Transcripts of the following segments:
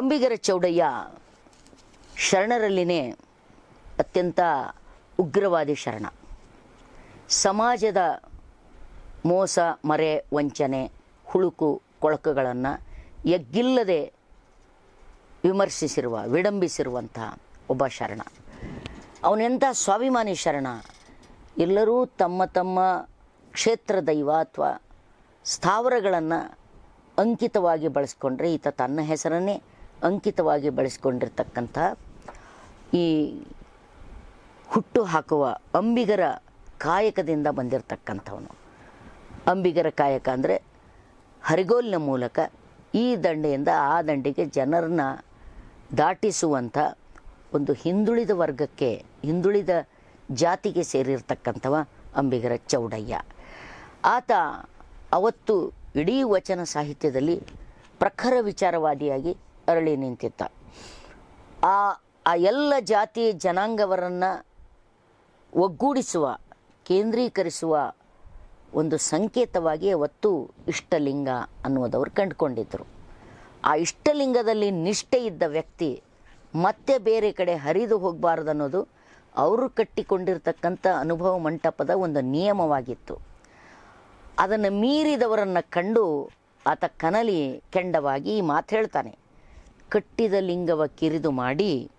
ಅಂಬಿಗರ ಚೌಡಯ್ಯ ಶರಣರಲ್ಲಿನೇ ಅತ್ಯಂತ ಉಗ್ರವಾದಿ ಶರಣ. ಸಮಾಜದ ಮೋಸ, ಮರೆ, ವಂಚನೆ, ಹುಳುಕು, ಕೊಳಕುಗಳನ್ನು ಎಗ್ಗಿಲ್ಲದೆ ವಿಮರ್ಶಿಸಿರುವ ವಿಡಂಬಿಸಿರುವಂಥ ಒಬ್ಬ ಶರಣ. ಅವನೆಂಥ ಸ್ವಾಭಿಮಾನಿ ಶರಣ? ಎಲ್ಲರೂ ತಮ್ಮ ತಮ್ಮ ಕ್ಷೇತ್ರ ದೈವ ಅಥವಾ ಸ್ಥಾವರಗಳನ್ನು ಅಂಕಿತವಾಗಿ ಬಳಸ್ಕೊಂಡ್ರೆ ಈತ ತನ್ನ ಹೆಸರನ್ನೇ ಅಂಕಿತವಾಗಿ ಬಳಸಿಕೊಂಡಿರ್ತಕ್ಕಂಥ ಈ ಹುಟ್ಟು ಹಾಕುವ ಅಂಬಿಗರ ಕಾಯಕದಿಂದ ಬಂದಿರತಕ್ಕಂಥವನು. ಅಂಬಿಗರ ಕಾಯಕ ಅಂದರೆ ಹರಿಗೋಲಿನ ಮೂಲಕ ಈ ದಂಡೆಯಿಂದ ಆ ದಂಡೆಗೆ ಜನರನ್ನ ದಾಟಿಸುವಂಥ ಒಂದು ಹಿಂದುಳಿದ ವರ್ಗಕ್ಕೆ, ಹಿಂದುಳಿದ ಜಾತಿಗೆ ಸೇರಿರ್ತಕ್ಕಂಥವ ಅಂಬಿಗರ ಚೌಡಯ್ಯ. ಆತ ಅವತ್ತು ಇಡೀ ವಚನ ಸಾಹಿತ್ಯದಲ್ಲಿ ಪ್ರಖರ ವಿಚಾರವಾದಿಯಾಗಿ ಅರಳಿ ನಿಂತಿದ್ದ. ಆ ಆ ಎಲ್ಲ ಜಾತಿ ಜನಾಂಗವರನ್ನು ಒಗ್ಗೂಡಿಸುವ, ಕೇಂದ್ರೀಕರಿಸುವ ಒಂದು ಸಂಕೇತವಾಗಿ ಅವತ್ತು ಇಷ್ಟಲಿಂಗ ಅನ್ನುವುದವರು ಕಂಡುಕೊಂಡಿದ್ದರು ಆ ಇಷ್ಟಲಿಂಗದಲ್ಲಿ ನಿಷ್ಠೆ ಇದ್ದ ವ್ಯಕ್ತಿ ಮತ್ತೆ ಬೇರೆ ಕಡೆ ಹರಿದು ಹೋಗಬಾರ್ದು ಅನ್ನೋದು ಅವರು ಕಟ್ಟಿಕೊಂಡಿರ್ತಕ್ಕಂಥ ಅನುಭವ ಮಂಟಪದ ಒಂದು ನಿಯಮವಾಗಿತ್ತು. ಅದನ್ನು ಮೀರಿದವರನ್ನು ಕಂಡು ಆತ ಕನಲಿ ಕೆಂಡವಾಗಿ ಈ ಮಾತು ಹೇಳ್ತಾನೆ. ಕಟ್ಟಿದ ಲಿಂಗವ ಕಿರಿದು ಮಾಡಿ,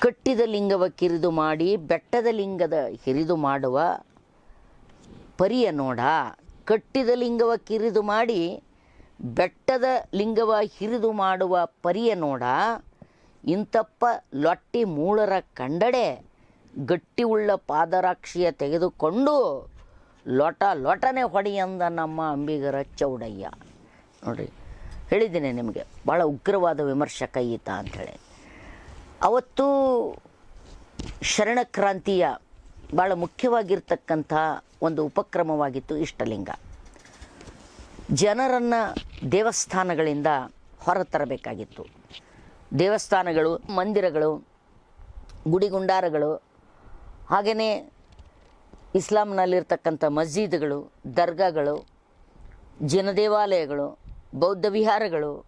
ಕಟ್ಟಿದ ಲಿಂಗವ ಕಿರಿದು ಮಾಡಿ, ಬೆಟ್ಟದ ಲಿಂಗದ ಹಿರಿದು ಮಾಡುವ ಪರಿಯ ನೋಡ, ಕಟ್ಟಿದ ಲಿಂಗವ ಕಿರಿದು ಮಾಡಿ, ಬೆಟ್ಟದ ಲಿಂಗವ ಹಿರಿದು ಮಾಡುವ ಪರಿಯ ನೋಡ ಇಂತಪ್ಪ ಲೊಟ್ಟಿ ಮೂಳರ ಕಂಡಡೆ ಗಟ್ಟಿ ಉಳ್ಳ ಪಾದರಾಕ್ಷಿಯ ತೆಗೆದುಕೊಂಡು ಲೊಟ ಲೊಟನೆ ಹೊಡೆಯಂದ ನಮ್ಮ ಅಂಬಿಗರ ಚೌಡಯ್ಯ. ನೋಡ್ರಿ. ಹೇಳಿದ್ದೀನಿ ನಿಮಗೆ. ಭಾಳ ಉಗ್ರವಾದ ವಿಮರ್ಶಕ ಈತ ಅಂಥೇಳಿ. ಅವತ್ತು ಶರಣಕ್ರಾಂತಿಯ ಭಾಳ ಮುಖ್ಯವಾಗಿರ್ತಕ್ಕಂಥ ಒಂದು ಉಪಕ್ರಮವಾಗಿತ್ತು ಇಷ್ಟಲಿಂಗ. ಜನರನ್ನು ದೇವಸ್ಥಾನಗಳಿಂದ ಹೊರತರಬೇಕಾಗಿತ್ತು. ದೇವಸ್ಥಾನಗಳು, ಮಂದಿರಗಳು, ಗುಡಿಗುಂಡಾರಗಳು, ಹಾಗೆಯೇ ಇಸ್ಲಾಂನಲ್ಲಿರ್ತಕ್ಕಂಥ ಮಸ್ಜಿದ್ಗಳು ದರ್ಗಾಗಳು, ಜನದೇವಾಲಯಗಳು ಬೌದ್ಧ ವಿಹಾರಗಳು,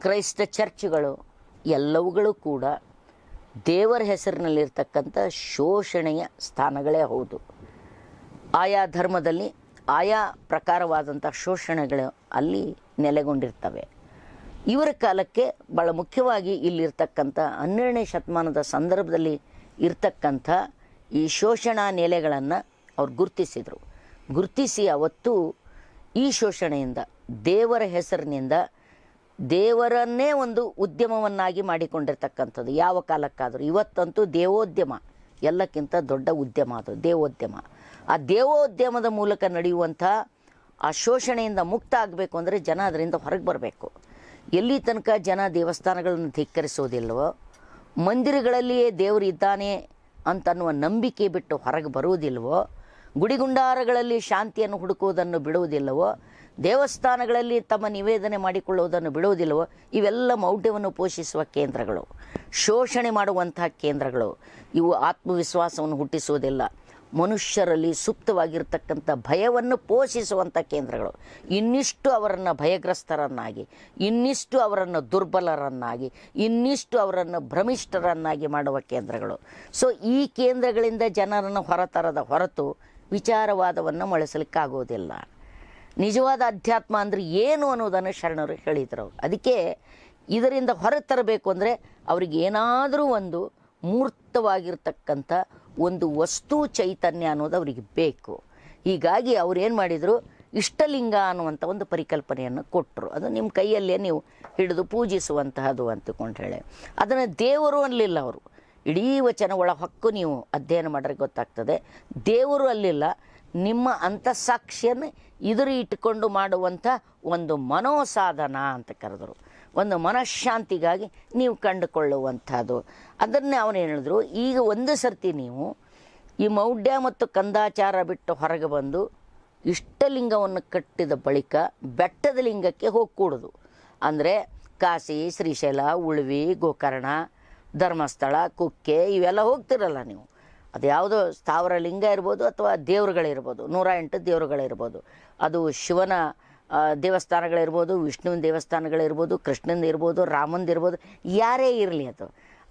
ಕ್ರೈಸ್ತ ಚರ್ಚ್ಗಳು, ಎಲ್ಲವುಗಳು ಕೂಡ ದೇವರ ಹೆಸರಿನಲ್ಲಿರ್ತಕ್ಕಂಥ ಶೋಷಣೆಯ ಸ್ಥಾನಗಳೇ ಹೌದು. ಆಯಾ ಧರ್ಮದಲ್ಲಿ, ಆಯಾ ಪ್ರಕಾರವಾದಂಥ ಶೋಷಣೆಗಳು ಅಲ್ಲಿ ನೆಲೆಗೊಂಡಿರ್ತವೆ. ಇವರ ಕಾಲಕ್ಕೆ ಭಾಳ ಮುಖ್ಯವಾಗಿ ಇಲ್ಲಿರ್ತಕ್ಕಂಥ ಹನ್ನೆರಡನೇ ಶತಮಾನದ ಸಂದರ್ಭದಲ್ಲಿ ಇರ್ತಕ್ಕಂಥ ಈ ಶೋಷಣಾ ನೆಲೆಗಳನ್ನು ಅವ್ರು ಗುರುತಿಸಿದರು. ಗುರುತಿಸಿ ಅವತ್ತು ಈ ಶೋಷಣೆಯಿಂದ ದೇವರ ಹೆಸರಿನಿಂದ ದೇವರನ್ನೇ ಒಂದು ಉದ್ಯಮವನ್ನಾಗಿ ಮಾಡಿಕೊಂಡಿರ್ತಕ್ಕಂಥದ್ದು. ಯಾವ ಕಾಲಕ್ಕಾದರೂ. ಇವತ್ತಂತೂ ದೇವೋದ್ಯಮ. ಎಲ್ಲಕ್ಕಿಂತ ದೊಡ್ಡ ಉದ್ಯಮ ಅದು, ದೇವೋದ್ಯಮ. ಆ ದೇವೋದ್ಯಮದ ಮೂಲಕ ನಡೆಯುವಂಥ ಆ ಶೋಷಣೆಯಿಂದ ಮುಕ್ತ ಆಗಬೇಕು ಅಂದರೆ ಜನ ಅದರಿಂದ ಹೊರಗೆ ಬರಬೇಕು. ಎಲ್ಲಿ ತನಕ ಜನ ದೇವಸ್ಥಾನಗಳನ್ನು ಧಿಕ್ಕರಿಸೋದಿಲ್ವೋ, ಮಂದಿರಗಳಲ್ಲಿಯೇ ದೇವರು ಇದ್ದಾನೆ ಅಂತನ್ನುವ ನಂಬಿಕೆ ಬಿಟ್ಟು ಹೊರಗೆ ಬರುವುದಿಲ್ಲವೋ ಗುಡಿಗುಂಡಾರಗಳಲ್ಲಿ ಶಾಂತಿಯನ್ನು ಹುಡುಕುವುದನ್ನು ಬಿಡುವುದಿಲ್ಲವೋ ದೇವಸ್ಥಾನಗಳಲ್ಲಿ ತಮ್ಮ ನಿವೇದನೆ ಮಾಡಿಕೊಳ್ಳುವುದನ್ನು ಬಿಡುವುದಿಲ್ಲವೋ, ಇವೆಲ್ಲ ಮೌಢ್ಯವನ್ನು ಪೋಷಿಸುವ ಕೇಂದ್ರಗಳು. ಶೋಷಣೆ ಮಾಡುವಂತಹ ಕೇಂದ್ರಗಳು. ಇವು ಆತ್ಮವಿಶ್ವಾಸವನ್ನು ಹುಟ್ಟಿಸುವುದಿಲ್ಲ. ಮನುಷ್ಯರಲ್ಲಿ ಸುಪ್ತವಾಗಿರ್ತಕ್ಕಂಥ ಭಯವನ್ನು ಪೋಷಿಸುವಂಥ ಕೇಂದ್ರಗಳು. ಇನ್ನಿಷ್ಟು ಅವರನ್ನು ಭಯಗ್ರಸ್ತರನ್ನಾಗಿ, ಇನ್ನಿಷ್ಟು ಅವರನ್ನು ದುರ್ಬಲರನ್ನಾಗಿ, ಇನ್ನಿಷ್ಟು ಅವರನ್ನು ಭ್ರಮಿಷ್ಠರನ್ನಾಗಿ ಮಾಡುವ ಕೇಂದ್ರಗಳು. ಸೊ ಈ ಕೇಂದ್ರಗಳಿಂದ ಜನರನ್ನು ಹೊರತರದ ಹೊರತು ವಿಚಾರವಾದವನ್ನು ಮೊಳೆಸಲಿಕ್ಕಾಗೋದಿಲ್ಲ ನಿಜವಾದ ಅಧ್ಯಾತ್ಮ ಅಂದರೆ ಏನು ಅನ್ನೋದನ್ನು ಶರಣರು ಹೇಳಿದರು ಅದಕ್ಕೆ ಇದರಿಂದ ಹೊರತರಬೇಕು ಅಂದರೆ ಅವ್ರಿಗೆ ಏನಾದರೂ ಒಂದು ಮೂರ್ತವಾಗಿರ್ತಕ್ಕಂಥ ಒಂದು ವಸ್ತು ಚೈತನ್ಯ ಅನ್ನೋದು ಅವರಿಗೆ ಬೇಕು. ಹೀಗಾಗಿ ಅವ್ರು ಏನು ಮಾಡಿದರು? ಇಷ್ಟಲಿಂಗ ಅನ್ನುವಂಥ ಒಂದು ಪರಿಕಲ್ಪನೆಯನ್ನು ಕೊಟ್ಟರು ಅದು ನಿಮ್ಮ ಕೈಯಲ್ಲೇ ನೀವು ಹಿಡಿದು ಪೂಜಿಸುವಂತಹದು ಅಂತಕೊಂಡು ಹೇಳಿ ಅದನ್ನು ದೇವರು ಅನ್ನಲಿಲ್ಲ ಅವರು. ಇಡೀ ವಚನ ಒಳ ಹಕ್ಕು ನೀವು ಅಧ್ಯಯನ ಮಾಡಿದ್ರೆ ಗೊತ್ತಾಗ್ತದೆ. ದೇವರು ಅಲ್ಲಿಲ್ಲ ನಿಮ್ಮ ಅಂತಃಸಾಕ್ಷಿಯನ್ನು ಇದರಿ ಇಟ್ಟುಕೊಂಡು ಮಾಡುವಂಥ ಒಂದು ಮನೋಸಾಧನ ಅಂತ ಕರೆದರು. ಒಂದು ಮನಃಶಾಂತಿಗಾಗಿ ನೀವು ಕಂಡುಕೊಳ್ಳುವಂಥದ್ದು. ಅದನ್ನೇ ಅವನು ಹೇಳಿದ್ರು, ಈಗ ಒಂದು ಸರ್ತಿ ನೀವು ಈ ಮೌಢ್ಯ ಮತ್ತು ಕಂದಾಚಾರ ಬಿಟ್ಟು ಹೊರಗೆ ಬಂದು ಇಷ್ಟಲಿಂಗವನ್ನು ಕಟ್ಟಿದ ಬಳಿಕ ಬೆಟ್ಟದ ಲಿಂಗಕ್ಕೆ ಹೋಗ್ಕೂಡುದು. ಅಂದರೆ ಕಾಶಿ, ಶ್ರೀಶೈಲ, ಉಳ್ವಿ, ಗೋಕರ್ಣ, ಧರ್ಮಸ್ಥಳ, ಕುಕ್ಕೆ ಇವೆಲ್ಲ ಹೋಗ್ತಿರಲ್ಲ ನೀವು. ಅದು ಯಾವುದೋ ಸ್ಥಾವರ ಲಿಂಗ ಇರ್ಬೋದು ಅಥವಾ ದೇವರುಗಳಿರ್ಬೋದು, ನೂರ ಎಂಟು ದೇವರುಗಳಿರ್ಬೋದು. ಅದು ಶಿವನ ದೇವಸ್ಥಾನಗಳಿರ್ಬೋದು, ವಿಷ್ಣುವಿನ ದೇವಸ್ಥಾನಗಳಿರ್ಬೋದು ಕೃಷ್ಣಂದು ಇರ್ಬೋದು ರಾಮಂದು ಇರ್ಬೋದು, ಯಾರೇ ಇರಲಿ ಅದು.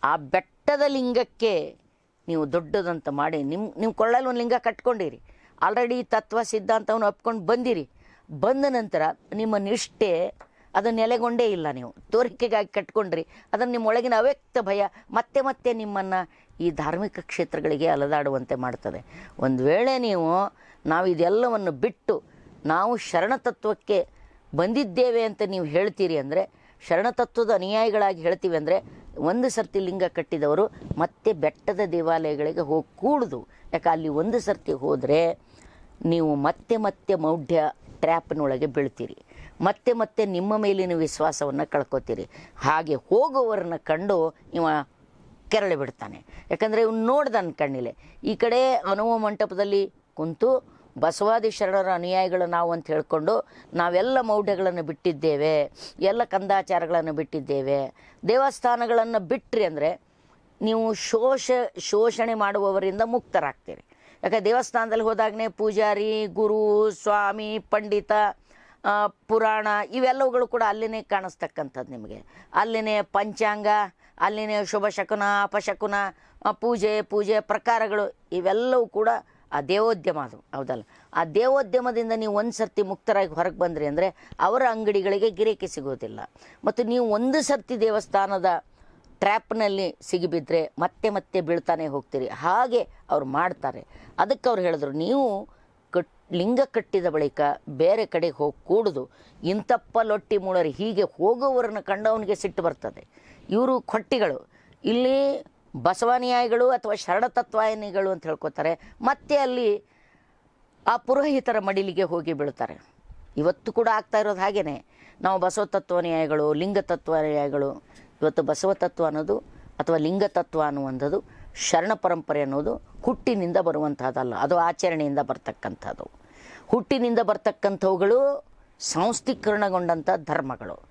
ಆ ಬೆಟ್ಟದ ಲಿಂಗಕ್ಕೆ ನೀವು ದೊಡ್ಡದಂತ ಮಾಡಿ ನಿಮ್ಮ ನಿಮ್ಮ ಕೊಳ್ಳಲ್ಲಿ ಒಂದು ಲಿಂಗ ಕಟ್ಕೊಂಡಿರಿ. ಆಲ್ರೆಡಿ ತತ್ವ, ಸಿದ್ಧಾಂತವನ್ನು ಒಪ್ಕೊಂಡು ಬಂದಿರಿ. ಬಂದ ನಂತರ ನಿಮ್ಮ ನಿಷ್ಠೆ ಅದು ನೆಲೆಗೊಂಡೇ ಇಲ್ಲ ನೀವು. ತೋರಿಕೆಗಾಗಿ ಕಟ್ಕೊಂಡ್ರಿ. ಅದನ್ನು ನಿಮ್ಮ ಒಳಗಿನ ಅವ್ಯಕ್ತ ಭಯ ಮತ್ತೆ ಮತ್ತೆ ನಿಮ್ಮನ್ನು ಈ ಧಾರ್ಮಿಕ ಕ್ಷೇತ್ರಗಳಿಗೆ ಅಲದಾಡುವಂತೆ ಮಾಡ್ತದೆ. ಒಂದು ವೇಳೆ ನೀವು, ನಾವು ಇದೆಲ್ಲವನ್ನು ಬಿಟ್ಟು ನಾವು ಶರಣತತ್ವಕ್ಕೆ ಬಂದಿದ್ದೇವೆ ಅಂತ ನೀವು ಹೇಳ್ತೀರಿ ಅಂದರೆ, ಶರಣತತ್ವದ ಅನುಯಾಯಿಗಳಾಗಿ ಹೇಳ್ತೀವಿ ಅಂದರೆ, ಒಂದು ಸರ್ತಿ ಲಿಂಗ ಕಟ್ಟಿದವರು ಮತ್ತೆ ಬೆಟ್ಟದ ದೇವಾಲಯಗಳಿಗೆ ಹೋಗಿ ಕೂಡುದು. ಯಾಕೆ ಅಲ್ಲಿ ಒಂದು ಸರ್ತಿ ಹೋದರೆ ನೀವು ಮತ್ತೆ ಮತ್ತೆ ಮೌಢ್ಯ ಟ್ರ್ಯಾಪ್ನೊಳಗೆ ಬೀಳ್ತೀರಿ. ಮತ್ತೆ ಮತ್ತೆ ನಿಮ್ಮ ಮೇಲಿನ ವಿಶ್ವಾಸವನ್ನು ಕಳ್ಕೊತೀರಿ. ಹಾಗೆ ಹೋಗುವವರನ್ನ ಕಂಡು ಇವ ಕೆರಳಿ ಬಿಡ್ತಾನೆ. ಯಾಕಂದರೆ ಇವ್ನು ನೋಡ್ದನ್ ಕಣ್ಣಿಲೆ. ಈ ಕಡೆ ಅನುವ ಮಂಟಪದಲ್ಲಿ ಕುಂತು ಬಸವಾದಿ ಶರಣರ ಅನುಯಾಯಿಗಳು ನಾವು ಅಂತ ಹೇಳ್ಕೊಂಡು ನಾವೆಲ್ಲ ಮೌಢ್ಯಗಳನ್ನು ಬಿಟ್ಟಿದ್ದೇವೆ, ಎಲ್ಲ ಕಂದಾಚಾರಗಳನ್ನು ಬಿಟ್ಟಿದ್ದೇವೆ, ದೇವಸ್ಥಾನಗಳನ್ನು ಬಿಟ್ರಿ ಅಂದರೆ ನೀವು ಶೋಷ, ಶೋಷಣೆ ಮಾಡುವವರಿಂದ ಮುಕ್ತರಾಗ್ತೀರಿ. ಯಾಕೆ ದೇವಸ್ಥಾನದಲ್ಲಿ ಹೋದಾಗನೇ ಪೂಜಾರಿ, ಗುರು, ಸ್ವಾಮಿ, ಪಂಡಿತ ಪುರಾಣ ಇವೆಲ್ಲವುಗಳು ಕೂಡ ಅಲ್ಲಿನೇ ಕಾಣಿಸ್ತಕ್ಕಂಥದ್ದು ನಿಮಗೆ. ಅಲ್ಲಿನೇ ಪಂಚಾಂಗ, ಅಲ್ಲಿನೇ ಶುಭ ಶಕುನ ಅಪಶಕುನ ಪೂಜೆ ಪೂಜೆ ಪ್ರಕಾರಗಳು ಇವೆಲ್ಲವೂ ಕೂಡ ಆ ದೇವೋದ್ಯಮ ಅದು, ಹೌದಲ್ಲ? ಆ ದೇವೋದ್ಯಮದಿಂದ ನೀವು ಒಂದು ಸರ್ತಿ ಮುಕ್ತರಾಗಿ ಹೊರಗೆ ಬಂದ್ರಿ ಅಂದರೆ ಅವರ ಅಂಗಡಿಗಳಿಗೆ ಗಿರಾಕಿ ಸಿಗೋದಿಲ್ಲ. ಮತ್ತು ನೀವು ಒಂದು ಸರ್ತಿ ದೇವಸ್ಥಾನದ ಟ್ರ್ಯಾಪ್ನಲ್ಲಿ ಸಿಗಿಬಿದ್ರೆ ಮತ್ತೆ ಮತ್ತೆ ಬೀಳ್ತಾನೆ ಹೋಗ್ತೀರಿ. ಹಾಗೆ ಅವ್ರು ಮಾಡ್ತಾರೆ. ಅದಕ್ಕೆ ಅವ್ರು ಹೇಳಿದ್ರು, ನೀವು ಲಿಂಗ ಕಟ್ಟಿದ ಬಳಿಕ ಬೇರೆ ಕಡೆಗೆ ಹೋಗಿ ಕೂಡುದು ಇಂತಪ್ಪ ಲೊಟ್ಟಿ ಮೂಳರು ಹೀಗೆ ಹೋಗುವವರನ್ನು ಕಂಡವನಿಗೆ ಸಿಟ್ಟು ಬರ್ತದೆ. ಇವರು ಕೊಟ್ಟಿಗಳು. ಇಲ್ಲಿ ಬಸವಾನುಯಾಯಿಗಳು ಅಥವಾ ಶರಣತತ್ವಾಯನಿಗಳು ಅಂತ ಹೇಳ್ಕೊತಾರೆ. ಮತ್ತೆ ಅಲ್ಲಿ ಆ ಪುರೋಹಿತರ ಮಡಿಲಿಗೆ ಹೋಗಿ ಬೀಳ್ತಾರೆ. ಇವತ್ತು ಕೂಡ ಆಗ್ತಾ ಇರೋದು ಹಾಗೇ ನಾವು ಬಸವ ತತ್ವಾನುಯಾಯಿಗಳು ಲಿಂಗ ತತ್ವಾನುಯಾಯಿಗಳು ಇವತ್ತು ಬಸವ ತತ್ವ ಅನ್ನೋದು ಅಥವಾ ಲಿಂಗ ತತ್ವ ಅನ್ನುವಂಥದ್ದು, ಶರಣ ಪರಂಪರೆ ಅನ್ನೋದು ಹುಟ್ಟಿನಿಂದ ಬರುವಂಥದ್ದಲ್ಲ. ಅದು ಆಚರಣೆಯಿಂದ ಬರ್ತಕ್ಕಂಥದ್ದು. ಹುಟ್ಟಿನಿಂದ ಬರ್ತಕ್ಕಂಥವುಗಳು ಸಂಸ್ಥೀಕರಣಗೊಂಡಂಥ ಧರ್ಮಗಳು.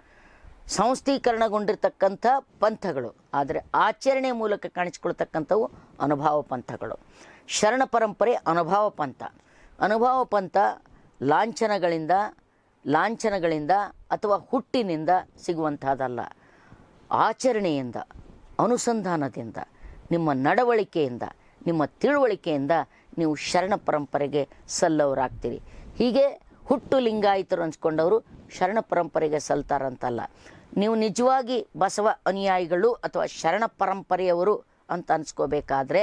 ಸಂಸ್ಥೀಕರಣಗೊಂಡಿರ್ತಕ್ಕಂಥ ಪಂಥಗಳು. ಆದರೆ ಆಚರಣೆ ಮೂಲಕ ಕಾಣಿಸ್ಕೊಳ್ತಕ್ಕಂಥವು ಅನುಭವ ಪಂಥಗಳು. ಶರಣ ಪರಂಪರೆ ಅನುಭವ ಪಂಥ. ಅನುಭವ ಪಂಥ ಲಾಂಛನಗಳಿಂದ ಲಾಂಛನಗಳಿಂದ ಅಥವಾ ಹುಟ್ಟಿನಿಂದ ಸಿಗುವಂಥದ್ದಲ್ಲ. ಆಚರಣೆಯಿಂದ, ಅನುಸಂಧಾನದಿಂದ, ನಿಮ್ಮ ನಡವಳಿಕೆಯಿಂದ, ನಿಮ್ಮ ತಿಳುವಳಿಕೆಯಿಂದ ನೀವು ಶರಣ ಪರಂಪರೆಗೆ ಸಲ್ಲವರಾಗ್ತೀರಿ. ಹೀಗೆ ಹುಟ್ಟು ಲಿಂಗಾಯಿತರು ಅನ್ಸ್ಕೊಂಡವರು ಶರಣ ಪರಂಪರೆಗೆ ಸಲ್ತಾರಂತಲ್ಲ. ನೀವು ನಿಜವಾಗಿ ಬಸವ ಅನುಯಾಯಿಗಳು ಅಥವಾ ಶರಣ ಪರಂಪರೆಯವರು ಅಂತ ಅನ್ಸ್ಕೋಬೇಕಾದ್ರೆ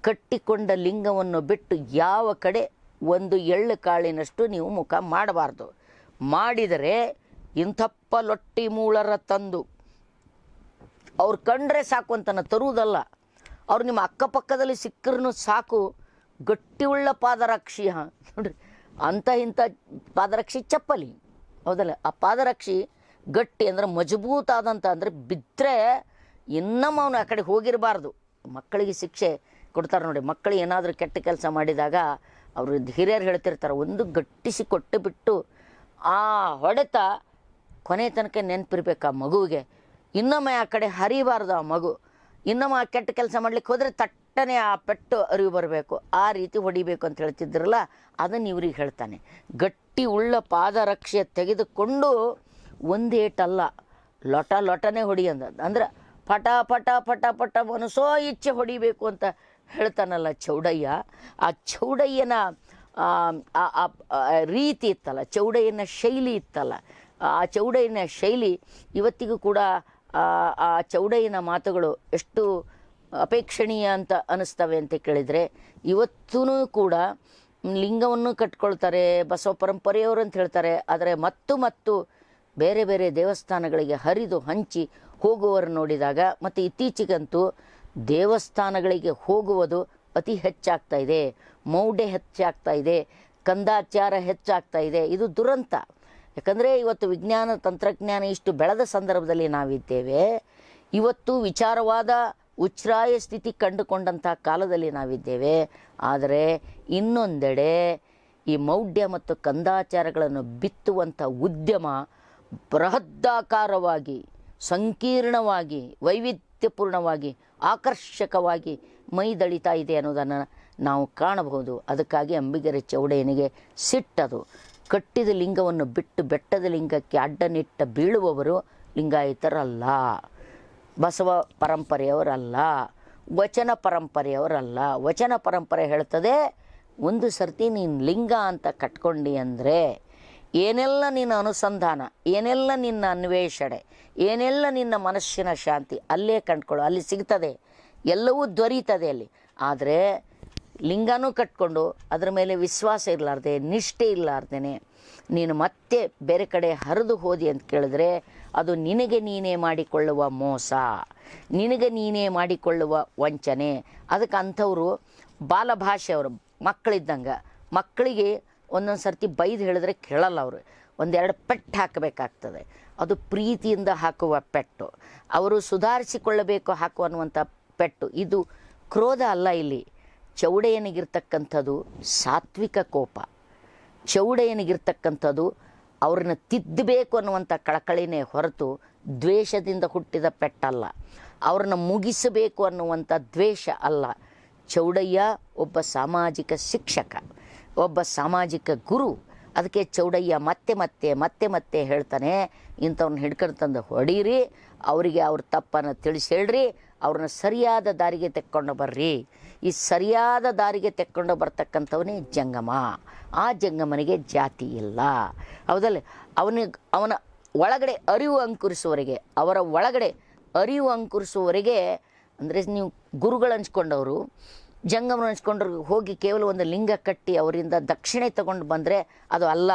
ಕಟ್ಟಿಕೊಂಡ ಲಿಂಗವನ್ನು ಬಿಟ್ಟು ಯಾವ ಕಡೆ ಒಂದು ಎಳ್ಳು ಕಾಳಿನಷ್ಟು ನೀವು ಮುಖ ಮಾಡಬಾರ್ದು. ಮಾಡಿದರೆ ಇಂಥಪ್ಪ ಲೊಟ್ಟಿ ಮೂಳರ ತಂದು. ಅವ್ರು ಕಂಡ್ರೆ ಸಾಕು ಅಂತನ ತರುವುದಲ್ಲ. ಅವ್ರು ನಿಮ್ಮ ಅಕ್ಕಪಕ್ಕದಲ್ಲಿ ಸಿಕ್ಕರೂ ಸಾಕು. ಗಟ್ಟಿಯುಳ್ಳ ಪಾದರಕ್ಷಿ, ಹಾಂ, ನೋಡ್ರಿ, ಅಂಥ ಇಂಥ ಪಾದರಕ್ಷಿ ಚಪ್ಪಲಿ, ಹೌದಲ್ಲ? ಆ ಪಾದರಕ್ಷಿ ಗಟ್ಟಿ ಅಂದ್ರೆ ಮಜಬೂತಾದಂಥ ಅಂದರೆ ಬಿದ್ದರೆ ಇನ್ನಮ್ಮ ಅವನು ಆ ಕಡೆ ಹೋಗಿರಬಾರ್ದು. ಮಕ್ಕಳಿಗೆ ಶಿಕ್ಷೆ ಕೊಡ್ತಾರೆ ನೋಡಿ, ಮಕ್ಕಳು ಏನಾದರೂ ಕೆಟ್ಟ ಕೆಲಸ ಮಾಡಿದಾಗ ಅವರು ಹಿರಿಯರು ಹೇಳ್ತಿರ್ತಾರೆ, ಒಂದು ಗಟ್ಟಿಸಿ ಕೊಟ್ಟು ಬಿಟ್ಟು ಆ ಹೊಡೆತ ಕೊನೆ ತನಕ ನೆನಪಿರ್ಬೇಕು ಆ ಮಗುವಿಗೆ. ಇನ್ನೊಮ್ಮೆ ಆ ಕಡೆ ಹರಿಬಾರ್ದು ಆ ಮಗು. ಇನ್ನೊಮ್ಮೆ ಆ ಕೆಟ್ಟ ಕೆಲಸ ಮಾಡ್ಲಿಕ್ಕೆ ಹೋದರೆ ತಟ್ಟನೆ ಆ ಪೆಟ್ಟು ಅರಿವು ಬರಬೇಕು. ಆ ರೀತಿ ಹೊಡಿಬೇಕು ಅಂತ ಹೇಳ್ತಿದ್ರಲ್ಲ ಅದನ್ನು ಇವ್ರಿಗೆ ಹೇಳ್ತಾನೆ. ಗಟ್ಟಿ ಉಳ್ಳ ಪಾದರಕ್ಷೆ ತೆಗೆದುಕೊಂಡು ಒಂದೇಟಲ್ಲ ಲೊಟ ಲೊಟನೆ ಹೊಡಿ ಅಂದ. ಅಂದ್ರೆ ಪಟ ಪಟ ಪಟ ಪಟ ಮನಸೋ ಇಚ್ಛೆ ಹೊಡಿಬೇಕು ಅಂತ ಹೇಳ್ತಾನಲ್ಲ ಚೌಡಯ್ಯ. ಆ ಚೌಡಯ್ಯನ ಆ, ರೀತಿ ಇತ್ತಲ್ಲ ಚೌಡಯ್ಯನ ಶೈಲಿ ಇತ್ತಲ್ಲ. ಆ ಚೌಡಯ್ಯನ ಶೈಲಿ ಇವತ್ತಿಗೂ ಕೂಡ ಆ ಚೌಡಯ್ಯನ ಮಾತುಗಳು ಎಷ್ಟು ಅಪೇಕ್ಷಣೀಯ ಅಂತ ಅನಿಸ್ತವೆ ಅಂತ ಕೇಳಿದರೆ ಇವತ್ತೂ ಕೂಡ ಲಿಂಗವನ್ನು ಕಟ್ಕೊಳ್ತಾರೆ, ಬಸವ ಪರಂಪರೆಯವರು ಅಂತ ಹೇಳ್ತಾರೆ, ಆದರೆ ಮತ್ತು ಮತ್ತು ಬೇರೆ ಬೇರೆ ದೇವಸ್ಥಾನಗಳಿಗೆ ಹರಿದು ಹಂಚಿ ಹೋಗುವವರು ನೋಡಿದಾಗ, ಮತ್ತು ಇತ್ತೀಚೆಗಂತೂ ದೇವಸ್ಥಾನಗಳಿಗೆ ಹೋಗುವುದು ಅತಿ ಹೆಚ್ಚಾಗ್ತಾ ಇದೆ. ಮೌಢ್ಯ ಹೆಚ್ಚಾಗ್ತಾ ಇದೆ, ಕಂದಾಚಾರ ಹೆಚ್ಚಾಗ್ತಾ ಇದೆ. ಇದು ದುರಂತ. ಯಾಕಂದರೆ ಇವತ್ತು ವಿಜ್ಞಾನ ತಂತ್ರಜ್ಞಾನ ಇಷ್ಟು ಬೆಳೆದ ಸಂದರ್ಭದಲ್ಲಿ ನಾವಿದ್ದೇವೆ. ಇವತ್ತು ವಿಚಾರವಾದ ಉಚ್ಛ್ರಾಯ ಸ್ಥಿತಿ ಕಂಡುಕೊಂಡಂಥ ಕಾಲದಲ್ಲಿ ನಾವಿದ್ದೇವೆ. ಆದರೆ ಇನ್ನೊಂದೆಡೆ ಈ ಮೌಢ್ಯ ಮತ್ತು ಕಂದಾಚಾರಗಳನ್ನು ಬಿತ್ತುವಂಥ ಉದ್ಯಮ ಬೃಹದ್ದಾಕಾರವಾಗಿ ಸಂಕೀರ್ಣವಾಗಿ, ವೈವಿಧ್ಯಪೂರ್ಣವಾಗಿ, ಆಕರ್ಷಕವಾಗಿ ಮೈದಳಿತಾ ಇದೆ ಅನ್ನೋದನ್ನು ನಾವು ಕಾಣಬಹುದು. ಅದಕ್ಕಾಗಿ ಅಂಬಿಗರ ಚೌಡಯ್ಯನಿಗೆ ಸಿಟ್ಟದು. ಕಟ್ಟಿದ ಲಿಂಗವನ್ನು ಬಿಟ್ಟು ಬೆಟ್ಟದ ಲಿಂಗಕ್ಕೆ ಅಡ್ಡನಿಟ್ಟ ಬೀಳುವವರು ಲಿಂಗಾಯತರಲ್ಲ. ಬಸವ ಪರಂಪರೆಯವರಲ್ಲ, ವಚನ ಪರಂಪರೆಯವರಲ್ಲ. ವಚನ ಪರಂಪರೆ ಹೇಳ್ತದೆ, ಒಂದು ಸರ್ತಿ ನೀನು ಲಿಂಗ ಅಂತ ಕಟ್ಕೊಂಡು ಅಂದರೆ, ಏನೆಲ್ಲ ನಿನ್ನ ಅನುಸಂಧಾನ, ಏನೆಲ್ಲ ನಿನ್ನ ಅನ್ವೇಷಣೆ, ಏನೆಲ್ಲ ನಿನ್ನ ಮನಸ್ಸಿನ ಶಾಂತಿ ಅಲ್ಲೇ ಕಂಡ್ಕೊಳ್ಳು, ಅಲ್ಲಿ ಸಿಗ್ತದೆ. ಎಲ್ಲವೂ ದೊರೀತದೆ ಅಲ್ಲಿ. ಆದರೆ, ಲಿಂಗನೂ ಕಟ್ಕೊಂಡು ಅದರ ಮೇಲೆ ವಿಶ್ವಾಸ ಇರಲಾರ್ದೆ, ನಿಷ್ಠೆ ಇರಲಾರ್ದೇ ನೀನು ಮತ್ತೆ ಬೇರೆ ಕಡೆ ಹರಿದು ಹೋದಿ ಅಂತ ಕೇಳಿದ್ರೆ ಅದು ನಿನಗೆ ನೀನೇ ಮಾಡಿಕೊಳ್ಳುವ ಮೋಸ, ನಿನಗೆ ನೀನೇ ಮಾಡಿಕೊಳ್ಳುವ ವಂಚನೆ. ಅದಕ್ಕೆ ಅಂಥವರು ಬಾಲಭಾಷೆಯವರು ಮಕ್ಕಳಿದ್ದಂಗೆ ಮಕ್ಕಳಿಗೆ ಒಂದೊಂದು ಸರ್ತಿ ಬೈದು ಹೇಳಿದ್ರೆ ಕೇಳಲ್ಲ ಅವರು. ಒಂದೆರಡು ಪೆಟ್ಟು ಹಾಕಬೇಕಾಗ್ತದೆ. ಅದು ಪ್ರೀತಿಯಿಂದ ಹಾಕುವ ಪೆಟ್ಟು. ಅವರು ಸುಧಾರಿಸಿಕೊಳ್ಳಬೇಕು ಹಾಕು ಅನ್ನುವಂಥ ಪೆಟ್ಟು. ಇದು ಕ್ರೋಧ ಅಲ್ಲ ಇಲ್ಲಿ. ಚೌಡೆಯನಿಗಿರ್ತಕ್ಕಂಥದ್ದು ಸಾತ್ವಿಕ ಕೋಪ. ಚೌಡೆಯನಿಗಿರ್ತಕ್ಕಂಥದ್ದು ಅವ್ರನ್ನ ತಿದ್ದಬೇಕು ಅನ್ನುವಂಥ ಕಳಕಳಿನೇ ಹೊರತು ದ್ವೇಷದಿಂದ ಹುಟ್ಟಿದ ಪೆಟ್ಟಲ್ಲ. ಅವ್ರನ್ನ ಮುಗಿಸಬೇಕು ಅನ್ನುವಂಥ ದ್ವೇಷ ಅಲ್ಲ. ಚೌಡಯ್ಯ ಒಬ್ಬ ಸಾಮಾಜಿಕ ಶಿಕ್ಷಕ, ಒಬ್ಬ ಸಾಮಾಜಿಕ ಗುರು. ಅದಕ್ಕೆ ಚೌಡಯ್ಯ ಮತ್ತೆ ಮತ್ತೆ ಮತ್ತೆ ಮತ್ತೆ ಹೇಳ್ತಾನೆ ಇಂಥವ್ರನ್ನ ಹಿಡ್ಕೊಂಡು ತಂದು ಹೊಡೀರಿ, ಅವರಿಗೆ ಅವ್ರ ತಪ್ಪನ್ನು ತಿಳಿಸಿ ಹೇಳ್ರಿ, ಅವ್ರನ್ನ ಸರಿಯಾದ ದಾರಿಗೆ ತೆಕ್ಕೊಂಡು ಬರ್ರಿ. ಈ ಸರಿಯಾದ ದಾರಿಗೆ ತೆಕ್ಕೊಂಡು ಬರ್ತಕ್ಕಂಥವನೇ ಜಂಗಮ. ಆ ಜಂಗಮನಿಗೆ ಜಾತಿ ಇಲ್ಲ. ಹೌದಲ್ಲ? ಅವನಿಗೆ ಅವನ ಒಳಗಡೆ ಅರಿವು ಅಂಕುರಿಸುವವರಿಗೆ, ಅವರ ಒಳಗಡೆ ಅರಿವು ಅಂಕುರಿಸುವವರಿಗೆ, ಅಂದರೆ ನೀವು ಗುರುಗಳು ಹಂಚ್ಕೊಂಡವರು ಜಂಗಮನ ಹಂಚ್ಕೊಂಡ್ರು ಹೋಗಿ ಕೇವಲ ಒಂದು ಲಿಂಗ ಕಟ್ಟಿ ಅವರಿಂದ ದಕ್ಷಿಣೆ ತಗೊಂಡು ಬಂದರೆ ಅದು ಅಲ್ಲ.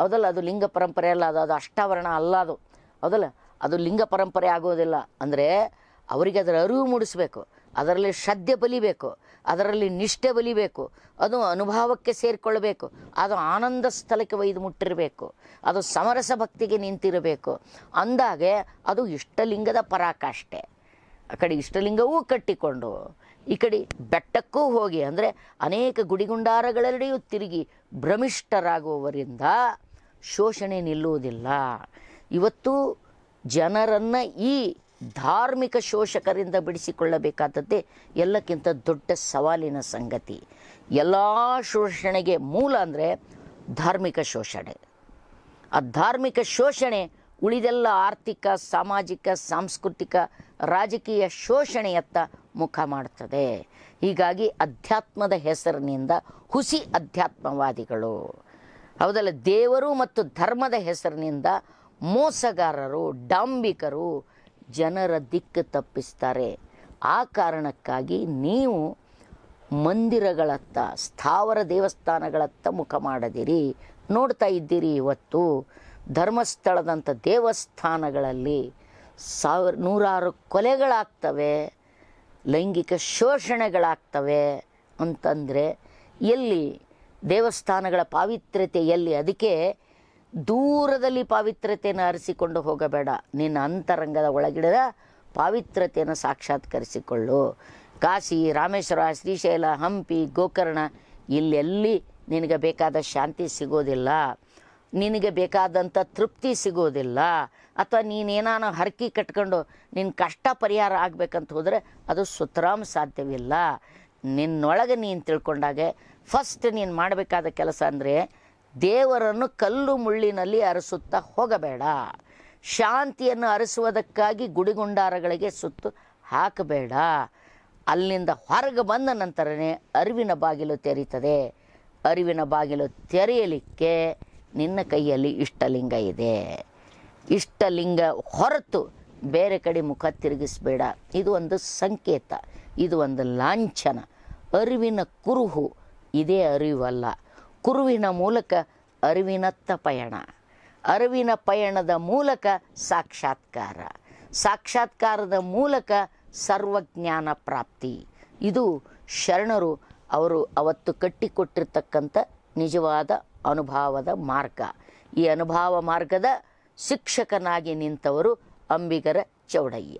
ಹೌದಲ್ಲ? ಅದು ಲಿಂಗ ಪರಂಪರೆ ಅಲ್ಲ, ಅದು ಅದು ಅಷ್ಟಾವರಣ ಅಲ್ಲ ಅದು. ಹೌದಲ್ಲ? ಅದು ಲಿಂಗ ಪರಂಪರೆ ಆಗೋದಿಲ್ಲ. ಅಂದರೆ ಅವರಿಗೆ ಅದರ ಅರಿವು ಮೂಡಿಸ್ಬೇಕು. ಅದರಲ್ಲಿ ಶ್ರದ್ಧೆ ಬಲಿಬೇಕು ಅದರಲ್ಲಿ ನಿಷ್ಠೆ ಬಲಿಬೇಕು ಅದು ಅನುಭವಕ್ಕೆ ಸೇರಿಕೊಳ್ಳಬೇಕು, ಅದು ಆನಂದ ಸ್ಥಳಕ್ಕೆ ಒಯ್ದು ಮುಟ್ಟಿರಬೇಕು, ಅದು ಸಮರಸ ಭಕ್ತಿಗೆ ನಿಂತಿರಬೇಕು. ಅಂದಾಗೆ ಅದು ಇಷ್ಟಲಿಂಗದ ಪರಾಕಾಷ್ಠೆ. ಆ ಕಡೆ ಇಷ್ಟಲಿಂಗವೂ ಕಟ್ಟಿಕೊಂಡು, ಈ ಕಡೆ ಬೆಟ್ಟಕ್ಕೂ ಹೋಗಿ ಅಂದರೆ ಅನೇಕ ಗುಡಿಗುಂಡಾರಗಳೆಡೆಯೂ ತಿರುಗಿ ಭ್ರಮಿಷ್ಠರಾಗುವವರಿಂದ ಶೋಷಣೆ ನಿಲ್ಲುವುದಿಲ್ಲ. ಇವತ್ತು ಜನರನ್ನು ಈ ಧಾರ್ಮಿಕ ಶೋಷಕರಿಂದ ಬಿಡಿಸಿಕೊಳ್ಳಬೇಕಾದದ್ದೇ ಎಲ್ಲಕ್ಕಿಂತ ದೊಡ್ಡ ಸವಾಲಿನ ಸಂಗತಿ. ಎಲ್ಲ ಶೋಷಣೆಗೆ ಮೂಲ ಅಂದರೆ ಧಾರ್ಮಿಕ ಶೋಷಣೆ. ಆ ಧಾರ್ಮಿಕ ಶೋಷಣೆ ಉಳಿದೆಲ್ಲ ಆರ್ಥಿಕ, ಸಾಮಾಜಿಕ, ಸಾಂಸ್ಕೃತಿಕ, ರಾಜಕೀಯ ಶೋಷಣೆಯತ್ತ ಮುಖ ಮಾಡ್ತದೆ. ಹೀಗಾಗಿ ಅಧ್ಯಾತ್ಮದ ಹೆಸರಿನಿಂದ ಹುಸಿ ಅಧ್ಯಾತ್ಮವಾದಿಗಳು. ಹೌದಲ್ಲ, ದೇವರು ಮತ್ತು ಧರ್ಮದ ಹೆಸರಿನಿಂದ ಮೋಸಗಾರರು, ಡಾಂಬಿಕರು ಜನರ ದಿಕ್ಕು ತಪ್ಪಿಸ್ತಾರೆ. ಆ ಕಾರಣಕ್ಕಾಗಿ ನೀವು ಮಂದಿರಗಳತ್ತ, ಸ್ಥಾವರ ದೇವಸ್ಥಾನಗಳತ್ತ ಮುಖ ಮಾಡದಿರಿ. ನೋಡ್ತಾ ಇದ್ದೀರಿ ಇವತ್ತು ಧರ್ಮಸ್ಥಳದಂಥ ದೇವಸ್ಥಾನಗಳಲ್ಲಿ ಸಾವಿರ, ನೂರಾರು ಕೊಲೆಗಳಾಗ್ತವೆ, ಲೈಂಗಿಕ ಶೋಷಣೆಗಳಾಗ್ತವೆ ಅಂತಂದರೆ ಎಲ್ಲಿ ದೇವಸ್ಥಾನಗಳ ಪಾವಿತ್ರ್ಯತೆ ಎಲ್ಲಿ? ಅದಕ್ಕೆ ದೂರದಲ್ಲಿ ಪಾವಿತ್ರ್ಯತೆಯನ್ನು ಅರಿಸಿಕೊಂಡು ಹೋಗಬೇಡ. ನಿನ್ನ ಅಂತರಂಗದ ಒಳಗಿಡದ ಪಾವಿತ್ರ್ಯತೆಯನ್ನು ಸಾಕ್ಷಾತ್ಕರಿಸಿಕೊಳ್ಳು. ಕಾಶಿ, ರಾಮೇಶ್ವರ, ಶ್ರೀಶೈಲ, ಹಂಪಿ, ಗೋಕರ್ಣ, ಇಲ್ಲೆಲ್ಲಿ ನಿನಗೆ ಬೇಕಾದ ಶಾಂತಿ ಸಿಗೋದಿಲ್ಲ. ನಿನಗೆ ಬೇಕಾದಂಥ ತೃಪ್ತಿ ಸಿಗೋದಿಲ್ಲ. ಅಥವಾ ನೀನೇನಾನ ಹರಕಿ ಕಟ್ಕೊಂಡು ನಿನ್ನ ಕಷ್ಟ ಪರಿಹಾರ ಆಗಬೇಕಂತ ಹೋದರೆ ಅದು ಸುತರಾಮ್ ಸಾಧ್ಯವಿಲ್ಲ. ನಿನ್ನೊಳಗೆ ನೀನು ತಿಳ್ಕೊಂಡಾಗೆ ಫಸ್ಟ್ ನೀನು ಮಾಡಬೇಕಾದ ಕೆಲಸ ಅಂದರೆ ದೇವರನ್ನು ಕಲ್ಲು ಮುಳ್ಳಿನಲ್ಲಿ ಅರಸುತ್ತಾ ಹೋಗಬೇಡ. ಶಾಂತಿಯನ್ನು ಅರಸುವುದಕ್ಕಾಗಿ ಗುಡಿಗುಂಡಾರಗಳಿಗೆ ಸುತ್ತು ಹಾಕಬೇಡ. ಅಲ್ಲಿಂದ ಹೊರಗೆ ಬಂದ ನಂತರನೇ ಅರಿವಿನ ಬಾಗಿಲು ತೆರೀತದೆ. ಅರಿವಿನ ಬಾಗಿಲು ತೆರೆಯಲಿಕ್ಕೆ ನಿನ್ನ ಕೈಯಲ್ಲಿ ಇಷ್ಟಲಿಂಗ ಇದೆ. ಇಷ್ಟಲಿಂಗ ಹೊರತು ಬೇರೆ ಕಡೆ ಮುಖ ತಿರುಗಿಸಬೇಡ. ಇದು ಒಂದು ಸಂಕೇತ, ಇದು ಒಂದು ಲಾಂಛನ. ಅರಿವಿನ ಕುರುಹು, ಇದೇ ಅರಿವಲ್ಲ. ಕುರುವಿನ ಮೂಲಕ ಅರಿವಿನತ್ತ ಪಯಣ ಅರಿವಿನ ಪಯಣದ ಮೂಲಕ ಸಾಕ್ಷಾತ್ಕಾರ. ಸಾಕ್ಷಾತ್ಕಾರದ ಮೂಲಕ ಸರ್ವಜ್ಞಾನ ಪ್ರಾಪ್ತಿ. ಇದು ಶರಣರು ಅವರು ಅವತ್ತು ಕಟ್ಟಿಕೊಟ್ಟಿರ್ತಕ್ಕಂಥ ನಿಜವಾದ ಅನುಭವದ ಮಾರ್ಗ. ಈ ಅನುಭವ ಮಾರ್ಗದ ಶಿಕ್ಷಕನಾಗಿ ನಿಂತವರು ಅಂಬಿಗರ ಚೌಡಯ್ಯ.